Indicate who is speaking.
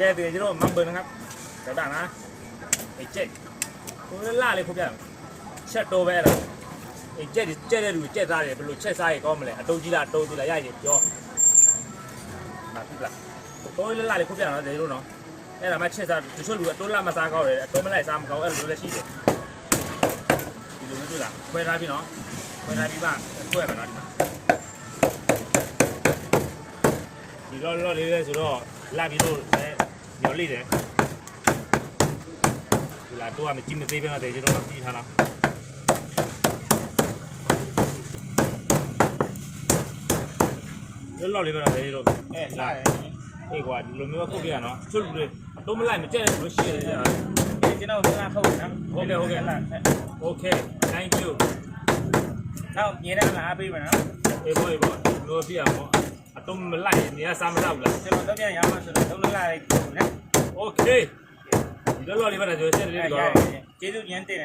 Speaker 1: ကဲတကယ်ကျွန်တော်မန်ဘယ်นะครับဒေါက်တာနော်အေးကျက်ကိုလာလေခုပြချက်တော့ပဲအဲ့ဒါအေးကျက်ကျက်တဲ့လူကျက်သားတယ်ဘယ်လိုချက်စားရကောင်းမလဲအတုံးကြီးလားအတုံးကြီးလားရရင်ပြောမဖြစ်လားကိုလာလေခုပြနော်တကယ်လို့နော်အဲ့ဒါမှချက်စားတချို့လူအတုံးလာမစားကောင်းတယ်အတုံးမလိုက်စားမကောင်းအဲ့လိုလည်းရှိတယ်ဒီလိုမျိုးတွေ့လားခွဲထားပြီနော်ခွဲထားပြီပါခွဲပါနော်ဒီမှာဒီတော့တော့လေးလဲဆိုတော့လာပြီးတော့ ညော်လိတယ်ဒီလာတော့မကြည့်မသေးပဲနဲ့ကျွန်တော်ပြီးထားလားလောလောလေးပဲတော့ဒေတော့
Speaker 2: အဲလာတယ်
Speaker 1: အေးကွာဒီလိုမျိုးခုတ်ပြရနော်ချွတ်လူတွေတော့မလိုက်မကြက်လို့ရှိရတယ်
Speaker 2: ဒီကျွန်တော်ကဖုတ်နော်
Speaker 1: ဟုတ်ကဲ့ဟုတ်ကဲ့
Speaker 2: လာ
Speaker 1: Okay thank you
Speaker 2: နောက်ညနေလာအားပေးမယ်နော်
Speaker 1: အေးဘောအေးဘောလို့ပြရမော အတော့မလိုက်နေရစားမတော့ဘူးလား
Speaker 2: ကျွန်တော်တော့ပြန်ရမှာဆိုတော့လုံးလာလိုက်နော်
Speaker 1: Okay ဒီလောလောလေးပဲတော့ကျွန်တော်ဆက်
Speaker 2: အဲ
Speaker 1: လေး
Speaker 2: ရ
Speaker 1: တော့
Speaker 2: ကျေးဇူးညမ်းတင်တယ်